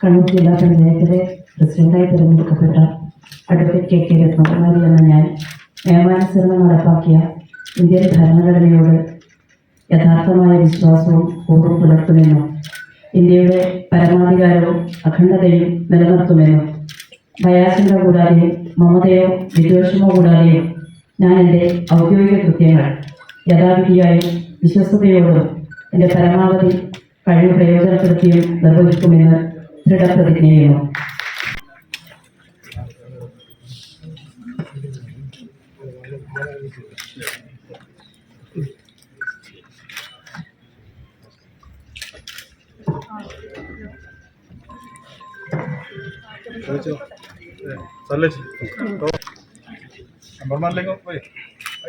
കണ്ണൂർ ജില്ലാ പഞ്ചായത്തിലെ പ്രസിഡന്റായി തിരഞ്ഞെടുക്കപ്പെട്ട അഡ്വക്കേറ്റ് കെ കെ രത്നകുമാരി എന്ന ഞാൻ. നിയമാനുസരണം നടപ്പാക്കിയ ഇന്ത്യൻ ഭരണഘടനയോട് യഥാർത്ഥമായ വിശ്വാസവും പൂർവം പുലർത്തുമെന്നും ഇന്ത്യയുടെ പരമാധികാരവും അഖണ്ഡതയും നിലനിർത്തുമെന്നും ഭയാശങ്ക കൂടാതെയും മമതയോ വിദ്വേഷമോ കൂടാതെയും ഞാൻ എന്റെ ഔദ്യോഗിക കൃത്യങ്ങൾ യഥാവിധിയായും വിശ്വസ്തയോടും എന്റെ പരമാവധി കഴിവ് പ്രയോജനപ്പെടുത്തിയും നിർവഹിക്കുമെന്ന് ദൃഢപ്രതിജ്ഞ ചെയ്യുന്നു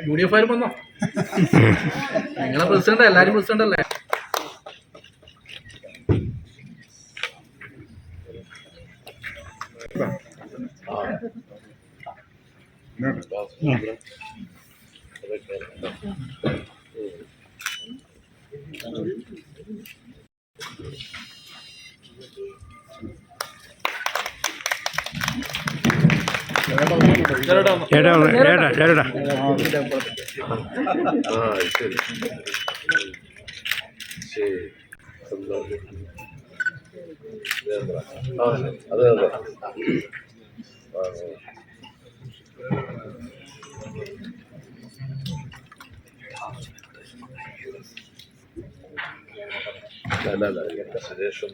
യു ഡി എഫ് ആയാലും വന്നോ. നിങ്ങളെ പ്രസിഡന്റ് എല്ലാരും പ്രസിഡന്റ് അല്ലേ? ఎడా ఎడా ఎడా சரி சரி അതെ അതെ ആ, അല്ല അല്ല അല്ല ഇങ്ങനത്തെ സുരേഷ്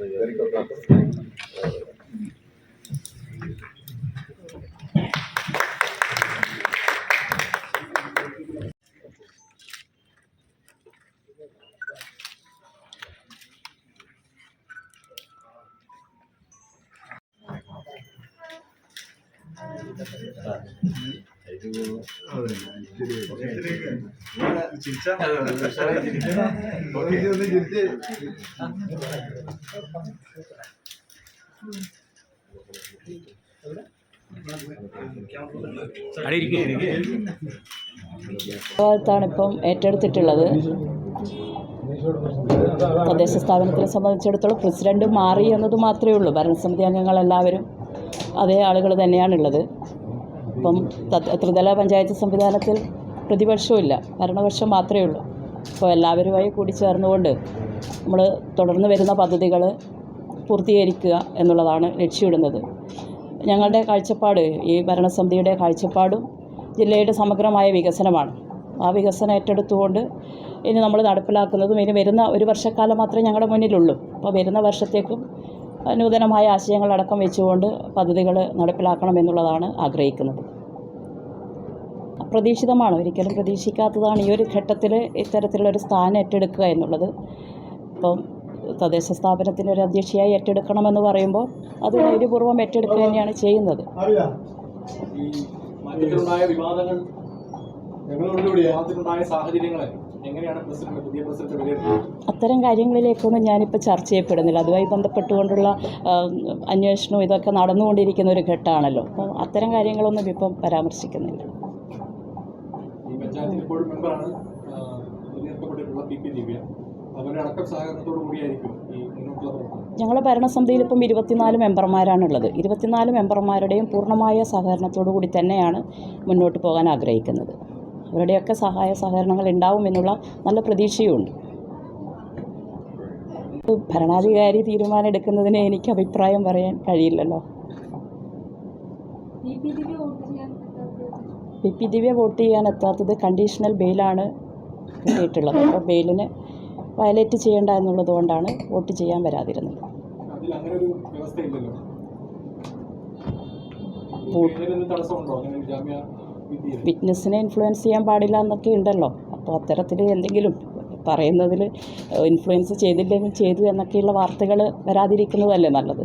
ഭാഗത്താണ് ഇപ്പം ഏറ്റെടുത്തിട്ടുള്ളത്. തദ്ദേശ സ്ഥാപനത്തിനെ സംബന്ധിച്ചിടത്തോളം പ്രസിഡന്റ് മാറി എന്നത് മാത്രമേ ഉള്ളൂ. ഭരണസമിതി അംഗങ്ങളെല്ലാവരും അതേ ആളുകൾ തന്നെയാണുള്ളത്. തദ്- ത്രിതല പഞ്ചായത്ത് സംവിധാനത്തിൽ പ്രതിപക്ഷമില്ല ഭരണപക്ഷം മാത്രമേ ഉള്ളൂ. അപ്പോൾ എല്ലാവരുമായി കൂടി ചേർന്നുകൊണ്ട് നമ്മൾ തുടർന്ന് വരുന്ന പദ്ധതികൾ പൂർത്തീകരിക്കുക എന്നുള്ളതാണ് ലക്ഷ്യമിടുന്നത്. ഞങ്ങളുടെ കാഴ്ചപ്പാട് ഈ ഭരണസമിതിയുടെ കാഴ്ചപ്പാടും ജില്ലയുടെ സമഗ്രമായ വികസനമാണ്. ആ വികസനം ഏറ്റെടുത്തുകൊണ്ട് ഇനി നമ്മൾ നടപ്പിലാക്കുന്നതും ഇനി വരുന്ന ഒരു വർഷക്കാലം മാത്രമേ ഞങ്ങളുടെ മുന്നിലുള്ളൂ. അപ്പോൾ വരുന്ന വർഷത്തേക്കും നൂതനമായ ആശയങ്ങളടക്കം വെച്ചുകൊണ്ട് പദ്ധതികൾ നടപ്പിലാക്കണമെന്നുള്ളതാണ് ആഗ്രഹിക്കുന്നത്. അപ്രതീക്ഷിതമാണ്. ഒരിക്കലും പ്രതീക്ഷിക്കാത്തതാണ് ഈ ഒരു ഘട്ടത്തിൽ ഇത്തരത്തിലുള്ളൊരു സ്ഥാനം ഏറ്റെടുക്കുക എന്നുള്ളത്. ഇപ്പം തദ്ദേശ സ്ഥാപനത്തിന്റെ ഒരു അധ്യക്ഷയായി ഏറ്റെടുക്കണമെന്ന് പറയുമ്പോൾ അത് ധൈര്യപൂർവം ഏറ്റെടുക്കുക തന്നെയാണ് ചെയ്യുന്നത്. വിവാദങ്ങൾ സാഹചര്യങ്ങളെ അത്തരം കാര്യങ്ങളിലേക്കൊന്നും ഞാനിപ്പോൾ ചർച്ച ചെയ്യപ്പെടുന്നില്ല. അതുമായി ബന്ധപ്പെട്ടുകൊണ്ടുള്ള അന്വേഷണവും ഇതൊക്കെ നടന്നുകൊണ്ടിരിക്കുന്ന ഒരു ഘട്ടമാണല്ലോ. അപ്പോൾ അത്തരം കാര്യങ്ങളൊന്നും ഇപ്പം പരാമർശിക്കുന്നില്ല. ഞങ്ങളുടെ ഭരണസമിതിയിൽ ഇപ്പം ഇരുപത്തിനാല് മെമ്പർമാരാണുള്ളത്. ഇരുപത്തിനാല് മെമ്പർമാരുടെയും പൂർണമായ സഹകരണത്തോടു കൂടി തന്നെയാണ് മുന്നോട്ട് പോകാൻ ആഗ്രഹിക്കുന്നത്. അവരുടെയൊക്കെ സഹായ സഹകരണങ്ങൾ ഉണ്ടാവും എന്നുള്ള നല്ല പ്രതീക്ഷയുണ്ട്. ഭരണാധികാരി തീരുമാനം എടുക്കുന്നതിന് എനിക്ക് അഭിപ്രായം പറയാൻ കഴിയില്ലല്ലോ. പി പി ദിവ്യ വോട്ട് ചെയ്യാൻ എത്താത്തത് കണ്ടീഷണൽ ബെയിലാണ് കിട്ടിയിട്ടുള്ളത്. അപ്പോൾ ബെയിലിന് വയലേറ്റ് ചെയ്യേണ്ട എന്നുള്ളത് കൊണ്ടാണ് വോട്ട് ചെയ്യാൻ വരാതിരുന്നത്. വോട്ട് വിറ്റ്നസ്സിനെ ഇൻഫ്ലുവൻസ് ചെയ്യാൻ പാടില്ല എന്നൊക്കെ ഉണ്ടല്ലോ. അപ്പോൾ അത്തരത്തിൽ എന്തെങ്കിലും പറയുന്നതിൽ ഇൻഫ്ലുവൻസ് ചെയ്തില്ലെങ്കിൽ ചെയ്തു എന്നൊക്കെയുള്ള വാർത്തകൾ വരാതിരിക്കുന്നതല്ലേ നല്ലത്?